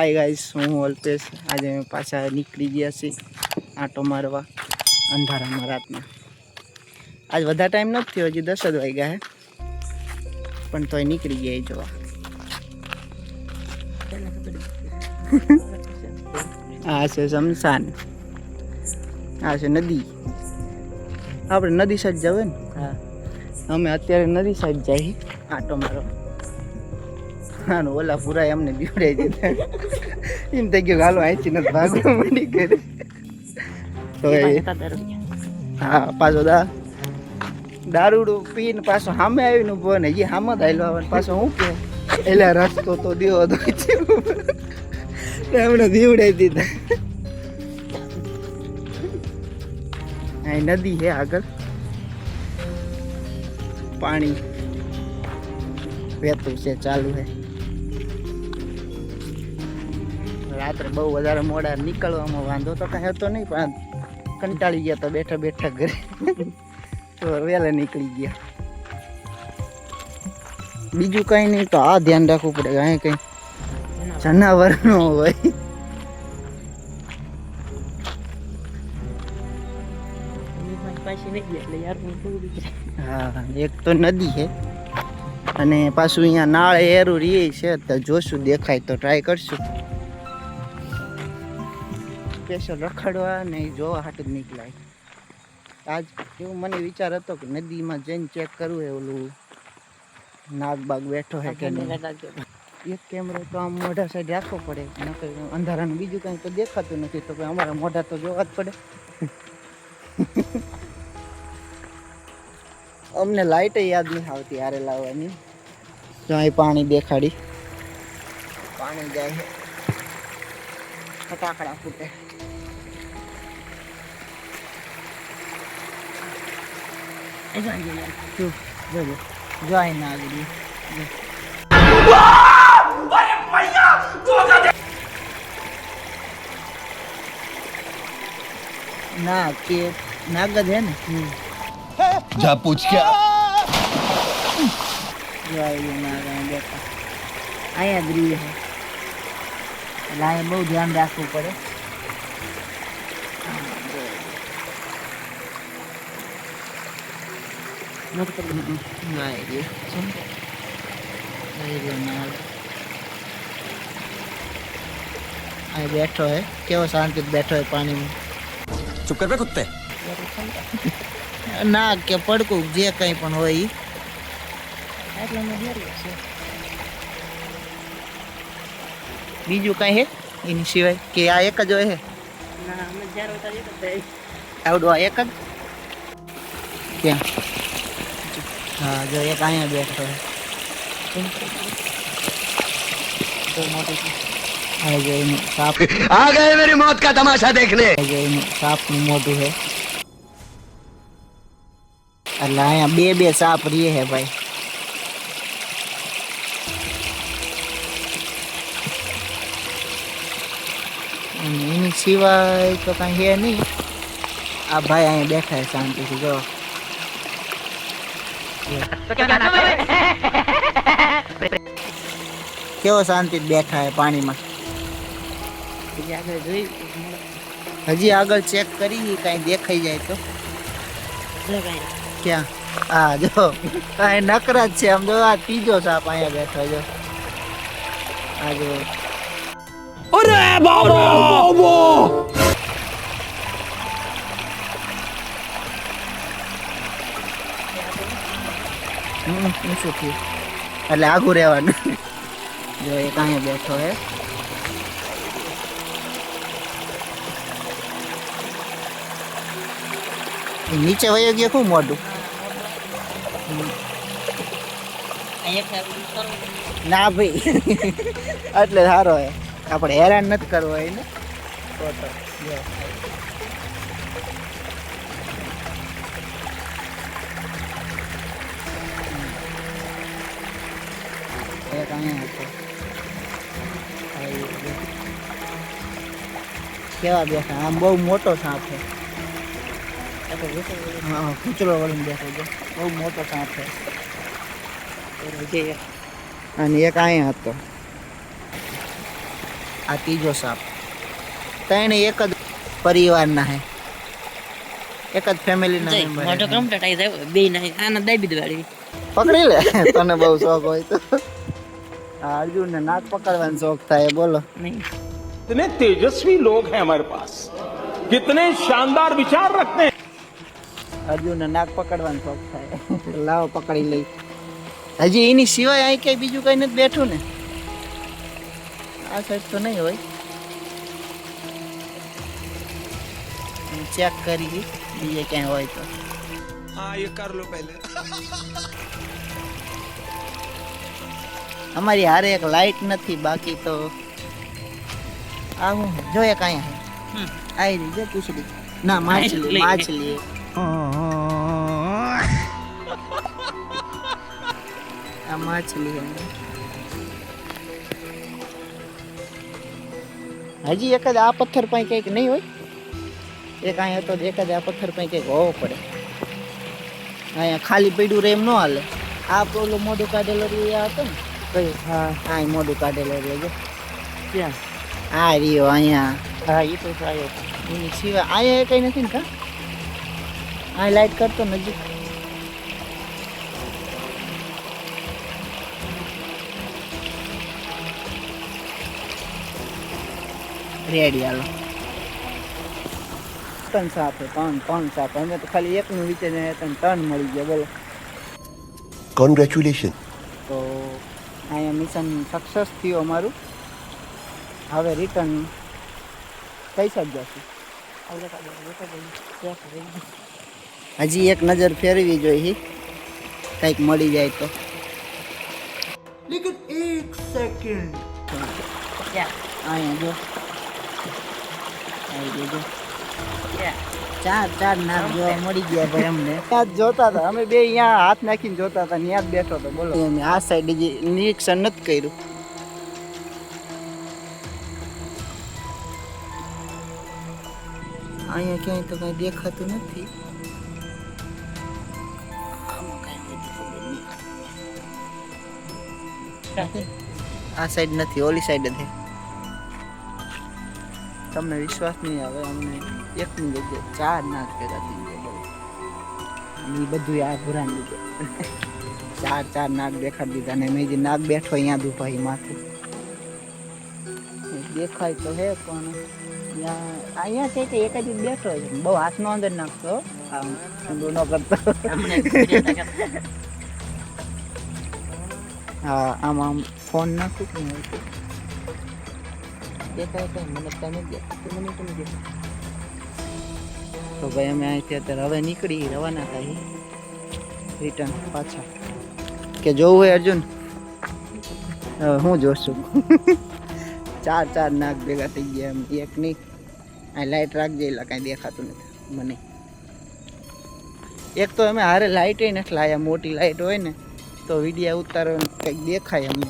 Hi guys હું અલ્પેશ. આજે અમે પાછા નીકળી ગયા છીએ આંટો મારવા અંધારામાં રાતના. આજ વધારે ટાઈમ નથી થયો હજી દસ જ વાગ્યા હે. પણ તોય નીકળી ગયા એ જોવા. આ છે શમશાન. આ છે નદી. આપણે નદી સાઈડ જવું ને? હા. અમે અત્યારે નદી સાઈડ જઈએ આંટો મારવા. હા ને ઓલા પૂરા એમને બીવડાઈ દીધા. એમ થઈ ગયું હાલો અહીંથી નથી ભાગવા માંડી ઘરે તો હા પાછો દા દારૂડું પીને પાછો સામે આવીને ઊભો ને એ સામે જ આવેલો આવે પાછો હું કે? એટલે રસ્તો તો દેવો તો. એમણે દીવડાઈ દીધા. અહીં નદી છે આગળ. પાણી વહેતું છે ચાલુ છે રાત્રે બહુ વધારે મોડા નીકળવામાં વાંધો તો કાંઈ હતો નહીં, પણ કંટાળી ગયા તો બેઠા બેઠા ઘરે. તો વહેલા નીકળી ગયા. બીજું કંઈ નહીં, તો આ ધ્યાન રાખવું પડે અહીં કંઈ જનાવર ન હોય. હા, એક તો નદી છે, અને પાછું અહીંયા નાળ એરું રીએ છે તો જોશું, દેખાય તો ટ્રાય કરશું. સ્પેશિયલ રખડવા ને જોવા હાટું જ નીકળાય. આજ એવું મને વિચાર હતો કે નદીમાં જઈને ચેક કરવું એ ઓલું નાગ બાગ બેઠો હે કે એક કેમેરો તો આમ મોઢા સાઈડ રાખવો પડે નકર અંધારાનું બીજું કાંઈ તો દેખાતું નથી તો અમારા મોઢા તો જોવા જ પડે. અમને લાઈટ યાદ નહીં આવતી હારે લાવવાની. જો અહીં પાણી દેખાડી. પાણી જાય ફટાકડા ફૂટે. જો ના આવી ના કે નાગદ હે ને જા પૂછ કે જો આવી નાગા બેઠા અહીંયા ગ્રીલ હે એટલે અહીંયા બહુ ધ્યાન રાખવું પડે ના એ રહ્યો. અહીં રહ્યો નાગ. અહીં બેઠો હે કેવો શાંતિ બેઠો હે પાણીમાં चुप कर बे कुत्ते ના કે પડકું જે કંઈ પણ હોય ઈ બીજું કઈ હે એની સિવાય કે આ એક જ હોય હે આવડું આ એક જ ક્યાં હા જો એક અહીંયા બેઠો હે બહુ મોટું છે. આ જો એનું સાપ आ गए मेरी मौत का तमाशा देखने આ જો એનું સાપનું મોઢું હે એટલે અહીંયા બે બે સાપ રીએ હે ભાઈ અને એની સિવાય તો કાંઈ હે નહીં આ ભાઈ અહીંયા બેઠા છે શાંતિથી જો કેવો શાંતિ બેઠા હે પાણીમાં? હજી આગળ ચેક કરી કઈ દેખાઈ જાય તો? ક્યાં? હા જો કઈ નકરા જ છે. આમ જો આ ત્રીજો સાપ અહીંયા બેઠો જો આ જો. હમ, ઊંચું થયું? એટલે આઘું રહેવાનું. જો એક અહીંયા બેઠો હે. નીચે વયો ગયો શું મોઢું? ના ભાઈ. એટલે સારો હે. આપણે હેરાન નથી કરવો એને. તો તો અહીંયા હતો. આ કેવા બેઠા? આમ બહુ મોટો સાપ છે. હા કૂચરો વળીને બેઠો છે. બહુ મોટો સાપ છે. અને એક અહીંયા હતો. આ ત્રીજો સાપ. ત્રણે એક જ પરિવારના હે. એક જ ફેમિલીના ના મેમ્બર મોટો કમ્પ્લીટ આવી જાય બે ના આના દાબી દેવાડી પકડી લે. તને બહુ શોખ હોય તો. આ અર્જુનને નાક પકડવાનો શોખ થાય બોલો નહીં कितने तेजस्वी लोग हैं हमारे पास कितने शानदार विचार रखते हैं અર્જુનને નાક પકડવાનો શોખ થાય લાવો પકડી લઈ હજી એની સિવાય અહીં કઈ બીજું કઈ નથી બેઠું ને આ સાઈડ તો નહીં હોય ચેક કરી બીજે ક્યાંય હોય તો हाँ ये कर लो पहले અમારી હારે એક લાઈટ નથી બાકી તો આ હું જો એક અહીંયા. હમ. આવી રહી છે પૂછડી ના માછલી માછલી. માછલી. આ માછલી હે. હજી એક જ આ પથ્થર પાસે કંઈક નહીં હોય? એક અહીંયા હતો એક જ આ પથ્થર પાસે કંઈક હોવો પડે. અહીંયા ખાલી પડ્યું રે એમ ન હાલે. આ પેલો મોઢું કાઢેલો રહ્યું એ હતો ને. મોઢું કાઢેલો લેજો ક્યાં? આ રહ્યો અહીંયા. હા એ તો આવ્યો એની સિવાય અહીંયા કંઈ નથી ને કા? આ લાઈટ કરતો નજીક. રેડી હાલો. ત્રણ સાપ ત્રણ ત્રણ સાપ અમે તો ખાલી એકનું વિચારીને ત્રણ ત્રણ મળી ગયા બોલો. કોંગ્રેચ્યુલેશન તો અહીંયા મિશન સક્સેસ થયું અમારું. હવે રિટર્ન પૈસા જ જશું? હજી એક નજર ફેરવી જોઈએ કંઈક મળી જાય તો. લેકિન એક સેકન્ડ અહીંયા જો. આવી ગયો જો. ક્યાં ચાર ચાર નાક જોવા મળી ગયા ભાઈ અમને. ત્યાં જોતા હતા. અમે બે અહીંયા હાથ નાખીને જોતા હતા. ત્યાં જ બેઠો હતો. બોલો. અમે આ સાઈડ જે નિરીક્ષણ નથી કર્યું. અહીંયા ક્યાંય તો કઈ દેખાતું નથી. આ સાઈડ નથી ઓલી સાઈડ છે તમને વિશ્વાસ નહીં આવે અમને એકની જગ્યાએ ચાર નાક ભેગા થઈ ગયા એ બધું આ ભૂરાને લીધે. ચાર ચાર નાક દેખાડી દીધા ને મેં જે નાક બેઠો અહીંયા દુભાઈ માથે. દેખાય તો હે પણ અહીંયા છે કે એક જ બેઠો છે. બહુ હાથનો અંદર નાખતો આમ ઊંધું ન કરતો. હા આમ આમ ફોન નાખું કે? તો ભાઈ અમે અહીંથી અત્યારે હવે નીકળી, રવાના થાય. રિટર્ન પાછા. કે જોવું હોય અર્જુન? હવે હું જોશું? ચાર ચાર નાક ભેગા થઈ ગયા એમ. એક નહીં. આ લાઇટ રાખજે એટલે કાંઈ દેખાતું નથી મને. એક તો અમે હારે લાઇટ નથી લાયા મોટી લાઇટ હોય ને, તો વિડીયા ઉતારો કંઈક દેખાય અમને.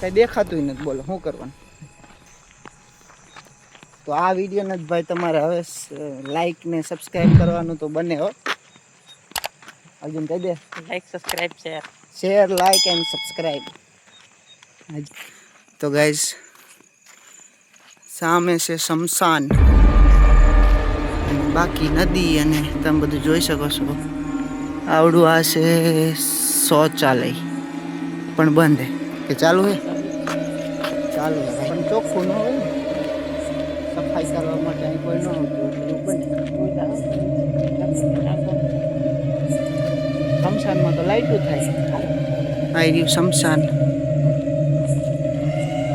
કંઈ દેખાતું નથી, બોલો, શું કરવાનું? તો આ વિડીયોને જ ભાઈ તમારે હવે લાઈક ને સબસ્ક્રાઈબ કરવાનું તો બને હો. અર્જુન કહી દે. Like subscribe share share like and subscribe તો ગાઈઝ સામે છે શમશાન. બાકી નદી અને તમે બધું જોઈ શકો છો. આવડું આ છે શૌચાલય. પણ બંધ હે. કે ચાલુ હે? ચાલુ પણ ચોખ્ખું ન હોય ને. સફાઈ કરવા માટે અહીં કોઈ ન હતું એવું બને. શમશાનમાં તો લાઈટું થાય. આવી રહ્યું શમશાન.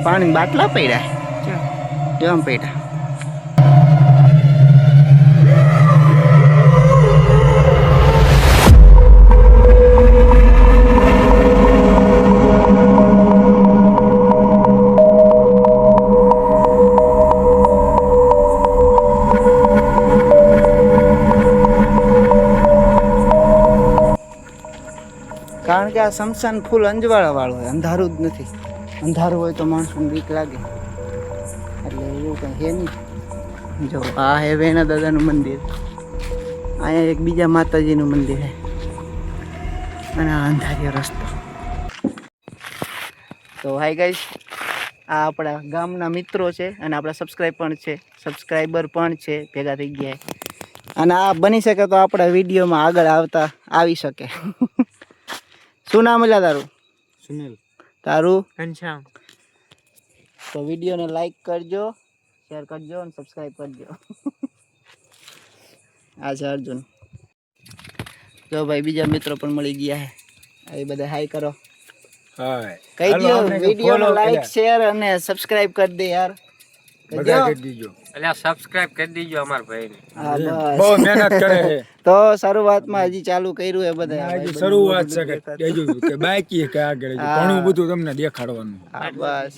પાણી બાટલા પડ્યા. જેમ પડ્યા. શમશાન ફૂલ અંજવાળા વાળું હોય, અંધારું જ નથી. અંધારું હોય તો માણસોને બીક લાગે. એટલે એવું કંઈ છે નહીં. જો, આ હે વેણા દાદાનું મંદિર. અહીંયા એક બીજા માતાજીનું મંદિર છે અને આ અંધારિયો રસ્તો. તો હાઈ ગાઈસ આ આપણા ગામના મિત્રો છે અને આપણા સબસ્ક્રાઈબ પણ છે. સબસ્ક્રાઈબર પણ છે, ભેગા થઈ ગયા. અને આ બની શકે તો આપણા વિડીયોમાં આગળ આવતા આવી શકે. શું નામ મળ્યા તારું સુનિલ તારું ઘનશ્યામ તો વિડીયોને લાઈક કરજો શેર કરજો અને સબસ્ક્રાઈબ કરજો આ છે અર્જુન જો ભાઈ બીજા મિત્રો પણ મળી ગયા છે એ બધા હાઈ કરો હાય કહી દો વિડીયોને લાઈક શેર અને સબસ્ક્રાઇબ કરી દે યાર તો શરૂઆતમાં હજી ચાલુ કર્યું એ બધા શરૂઆત છે કે કહેજો કે બાકી કે આગળ ઘણું બધું તમને દેખાડવાનું. બસ.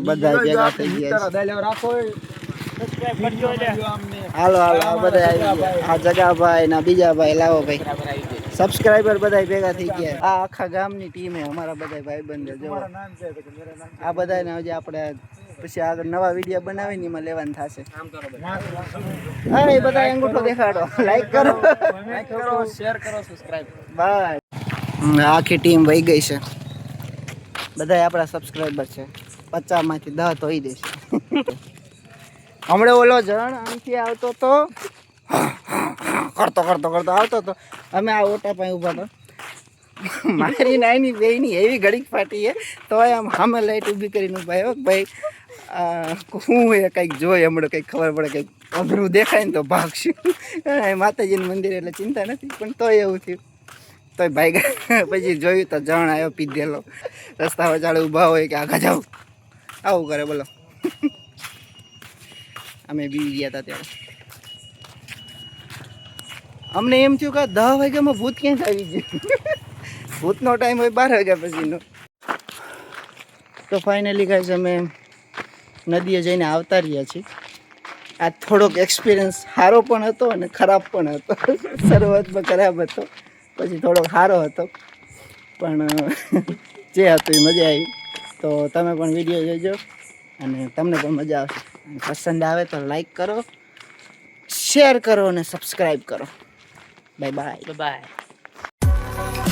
બધા ભેગા થઈ ગયા છે. ગીતારા દાયલા રાખો હાલો હાલો આ બધા ના બીજા ભાઈ લાવો ભાઈ. સબસ્ક્રાઇબર બધા ભેગા થઈ ગયા. આ આખા ગામની ટીમ હે અમારા બધા ભાઈબંધો જો આ બધાને આજે આપણે પછી આગળ નવા વીડિયો બનાવીને એમાં લેવાનું થશે. હા એ બધા અંગૂઠો દેખાડો. લાઈક કરો. બસ હમ, આખી ટીમ વહી ગઈ છે. બધા આપણા સબસ્ક્રાઇબર છે. પચાસમાંથી દસ તો દે દેશે હમણાં ઓલો જણ આમથી આવતો તો કરતો કરતો કરતો. આવતો તો અમે આ ઓટા પાસે ઊભા તો મારી નાની બેની એવી ઘડીક ફાટી છે તો આમ સામે લાઈટ ઊભી કરીને ઊભા આવ્યો ભાઈ હું એ કંઈક જોઈએ હમણાં કંઈક ખબર પડે, કંઈક અઘરું દેખાય ને તો ભાગશું. એ માતાજીનું મંદિર એટલે ચિંતા નથી, પણ તોય એવું થયું. તોય ભાઈ પછી જોયું તો જણ આવ્યો પીધેલો. રસ્તા વચાડે ઊભા હોય કે આગળ જાઉં આવું કરે, બોલો. અમે બી ગયા હતા ત્યારે. અમને એમ થયું કે દસ વાગ્યામાં ભૂત ક્યાંક આવી ગયું? ભૂતનો ટાઈમ હોય બાર વાગ્યા પછીનો. તો ફાઇનલી ગાઈઝ અમે નદીએ જઈને આવતા રહ્યા છીએ. આ થોડોક એક્સપિરિયન્સ સારો પણ હતો અને ખરાબ પણ હતો. શરૂઆતમાં ખરાબ હતો, પછી થોડોક સારો હતો. પણ, જે હતું એ મજા આવી. તો તમે પણ વીડિયો જોજો અને તમને પણ મજા આવશે. પસંદ આવે તો લાઈક કરો શેર કરો અને સબસ્ક્રાઈબ કરો. 拜拜，拜拜。